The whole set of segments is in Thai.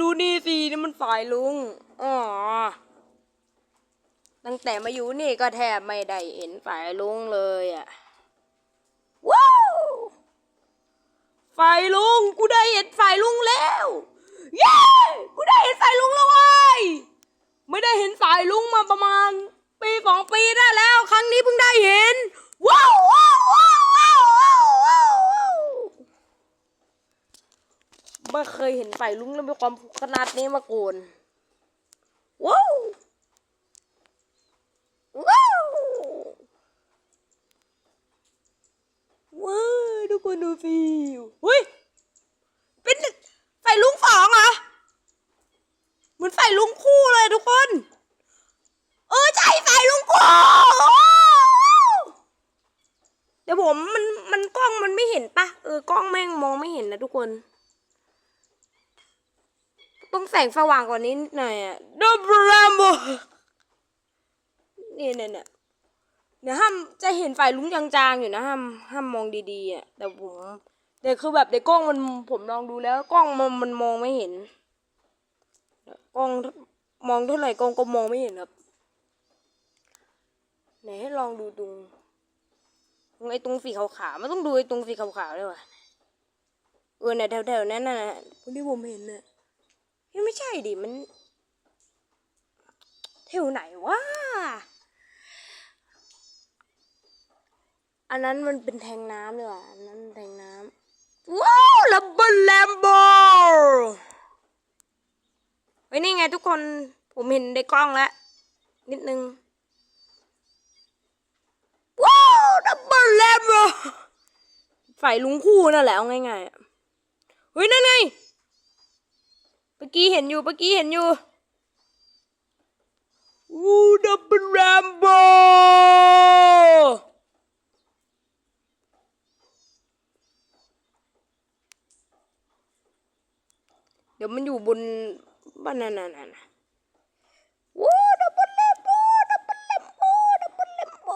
ดูนี่สินี่มันฝ่ายลุงอ๋อตั้งแต่มาอยู่นี่ก็แทบไม่ได้เห็นฝ่ายลุงเลยอะว้าวฝ่ายลุงกูได้เห็นฝ่ายลุงแล้ว เย้ กูได้เห็นฝ่ายลุงแล้วเว้ย ไม่ได้เห็นฝ่ายลุงมาประมาณ ปีสองปีได้แล้ว ครั้งนี้เพิ่งได้เห็น ว้าวว้าวว้าวว้าวว้าวว้าวไม่ เคยเห็นฝ่ายลุงแล้วมีความขนาดนี้มาโกนว้าวว้าวว้าวทุกคนดูสิอุ้ยเป็นไฟลุงสองเหรอเหมือนไฟลุงคู่เลยทุกคนเออใช่ไฟลุงคู่เดี๋ยวผมมันมันกล้องมันไม่เห็นปะเออกล้องแม่งมองไม่เห็นนะทุกคน ต้องแสงสว่างกว่านี้นิดหน่อยอะดับเบิลแลมโบนี่เนี่ยเนี่ยเดี๋ยวห้ามจะเห็นฝ่ายลุงจางๆอยู่นะห้ามห้ามมองดีๆอะแต่ผมแต่คือแบบในกล้องมันผมลองดูแล้ว กล้องมันมันมองไม่เห็นกล้องมองเท่าไหร่กล้องก็มองไม่เห็นครับไหนให้ลองดูตรงตรงไอ้ตรงสีขาวๆมันต้องดูไอ้ตรงสีขาวๆด้วยว่ะเออเนี่ยแถวๆนั้นน่ะคนที่ผมเห็นน่ะ เฮ้ยไม่ใช่ดิมันแถวไหนวะอันนั้นมันเป็นแทงน้ำเลยว่ะอันนั้นแทงน้ำว้าวลับเบิลแลมโบเฮ้นี่ไงทุกคนผมเห็นในกล้องแล้ว นิดนึงว้าวดับเบิลแลมโบฝ่ายลุงคู่นั่นแหละเอาง่ายๆเฮ้ยนั่นไง กี้เห็นอยู่เมื่อกี้เห็นอยู่วูดับเบิลแลมโบเดี๋ยวมันอยู่บนบ้านนั่นน่ะนะวูดับเบิลแลมโบดับเบิลแลมโบดับเบิลแลมโบ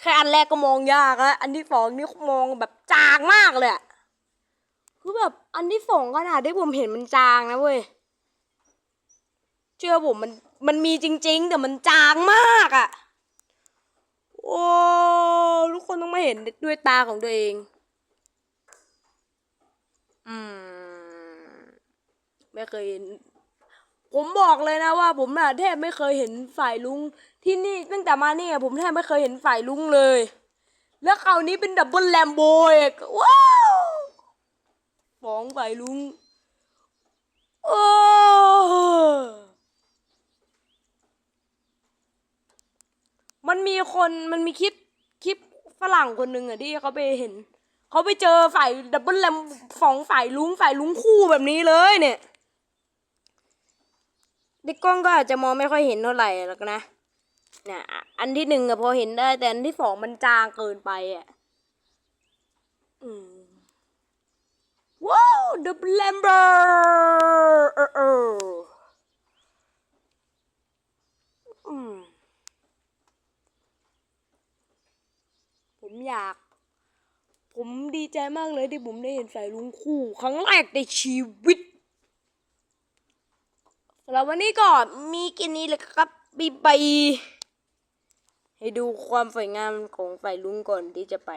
แค่อันแรกก็มองยากแล้วอันที่สองนี่มองแบบจางมากเลยอะ แบบอันที่สองขนาดที่ผมเห็นมันจางนะเว้ยเชื่อผมมันมันมีจริง ๆ แต่มันจางมากอะโอ้ทุกคนต้องมาเห็นด้วยตาของตัวเอง อืม ไม่เคยเห็น ผมบอกเลยนะว่า ผมน่ะแทบไม่เคยเห็นฝ่ายลุง ที่นี่ตั้งแต่มาเนี่ยผมแทบไม่เคยเห็นฝ่ายลุงเลย แล้วคราวนี้เป็นดับเบิลแลมโบอีกว้า วฟองฝ่ายลุงโอ้มันมีคนมันมีคลิปคลิปฝรั่งคนหนึ่งอะที่เขาไปเห็น เขาไปเจอฝ่ายดับเบิลแลมสองฝ่ายลุงฝ่ายลุงคู่แบบนี้เลยเนี่ยในกล้องก็อาจจะมองไม่ค่อยเห็นเท่าไหร่หรอกนะเนี่ยอะอันที่หนึ่งอะพอเห็นได้แต่อันที่สองมันจางเกินไปอะอืม ว้าวดับเบลแลมเบอร์เออเอออืมผมอยาก ผมดีใจมากเลยที่ผมได้เห็นสายลุงคู่ ครั้งแรกในชีวิตสำหรับวันนี้ก็มีกินนี้เลยครับบีบายให้ดูความสวยงามของฝ่ายลุงก่อนที่จะไป